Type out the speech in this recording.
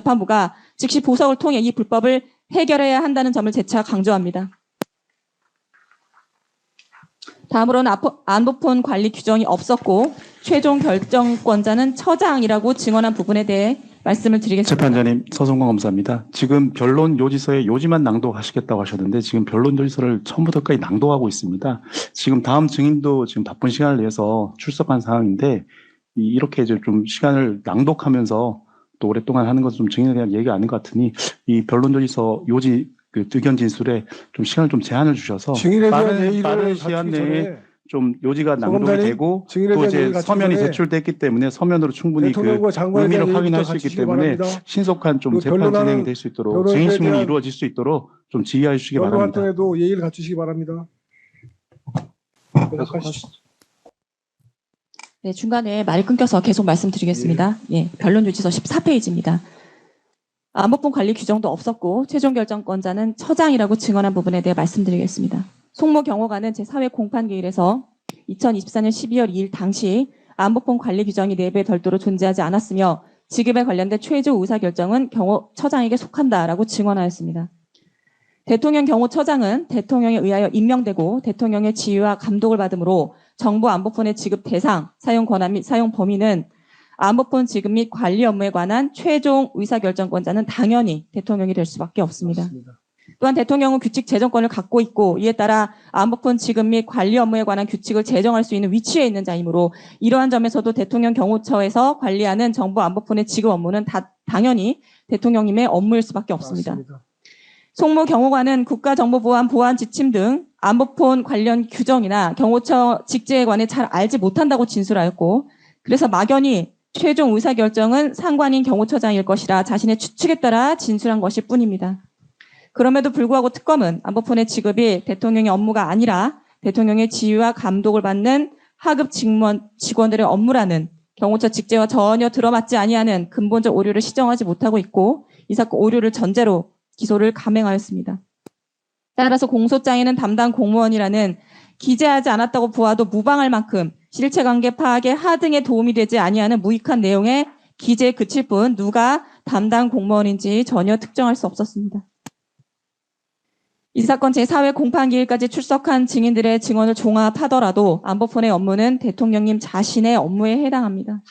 재판부가 즉시 보석을 통해 이 불법을 해결해야 한다는 점을 재차 강조합니다. 다음으로는 안보폰 관리 규정이 없었고 최종 결정권자는 처장이라고 증언한 부분에 대해 말씀을 드리겠습니다. 재판장님 서성광 검사입니다. 지금 변론 요지서에 요지만 낭독하시겠다고 하셨는데 지금 변론 요지서를 처음부터까지 낭독하고 있습니다. 지금 다음 증인도 지금 바쁜 시간을 내서 출석한 상황인데 이- 이렇게 이제 좀 시간을 낭독하면서 또 오랫동안 하는 것은 좀 증인에 대한 얘기가 아닌 것 같으니 이 변론 요지서 요지 그 의견 진술에 좀 시간을 좀 제한을 주셔서 증인에 대한 빠른- 시간 내에 좀 요지가 낭독이 되고 증인에 또 대한 이제 서면이 제출됐기 때문에 서면으로 충분히 그 의미를 확인할 수 있기 때문에 바랍니다. 신속한 좀그 재판 진행이 될 수 있도록 증인 신문이 대한 이루어질 수 있도록 좀 지휘해 주시기 바랍니다. 활동에도 예의를 갖추시기 바랍니다. 계속하시죠. 네, 중간에 말이 끊겨서 계속 말씀드리겠습니다. 예, 변론 유지서 14페이지입니다. 안보폰 관리 규정도 없었고 최종 결정권자는 처장이라고 증언한 부분에 대해 말씀드리겠습니다. 송모 경호관은 제4회 공판 기일에서 2024년 12월 2일 당시 안보폰 관리 규정이 내부에 별도로 존재하지 않았으며 지급에 관련된 최종 의사 결정은 경호 처장에게 속한다라고 증언하였습니다. 대통령 경호처장은 대통령에 의하여 임명되고 대통령의 지휘와 감독을 받으므로 정부 안보폰의 지급 대상, 사용 권한 및 사용 범위는 안보폰 지급 및 관리 업무에 관한 최종 의사결정권자는 당연히 대통령이 될 수밖에 없습니다. 맞습니다. 또한 대통령은 규칙 제정권을 갖고 있고 이에 따라 안보폰 지급 및 관리 업무에 관한 규칙을 제정할 수 있는 위치에 있는 자이므로 이러한 점에서도 대통령 경호처에서 관리하는 정부 안보폰의 지급 업무는 다 당연히 대통령님의 업무일 수밖에 없습니다. 맞습니다. 송모 경호관은 국가정보보안 보안 지침 등 안보폰 관련 규정이나 경호처 직제에 관해 잘 알지 못한다고 진술하였고 그래서 막연히 최종 의사결정은 상관인 경호처장일 것이라 자신의 추측에 따라 진술한 것일 뿐입니다. 그럼에도 불구하고 특검은 안보폰의 지급이 대통령의 업무가 아니라 대통령의 지휘와 감독을 받는 하급 직원, 직원들의 업무라는 경호처 직제와 전혀 들어맞지 아니하는 근본적 오류를 시정하지 못하고 있고 이 사건 오류를 전제로 기소를 감행하였습니다. 따라서 공소장에는 담당 공무원이라는 기재하지 않았다고 보아도 무방할 만큼 실체관계 파악에 하등에 도움이 되지 아니하는 무익한 내용의 기재에 그칠 뿐 누가 담당 공무원인지 전혀 특정할 수 없었습니다. 이 사건 제4회 공판기일까지 출석한 증인들의 증언을 종합하더라도 안보폰의 업무는 대통령님 자신의 업무에 해당합니다.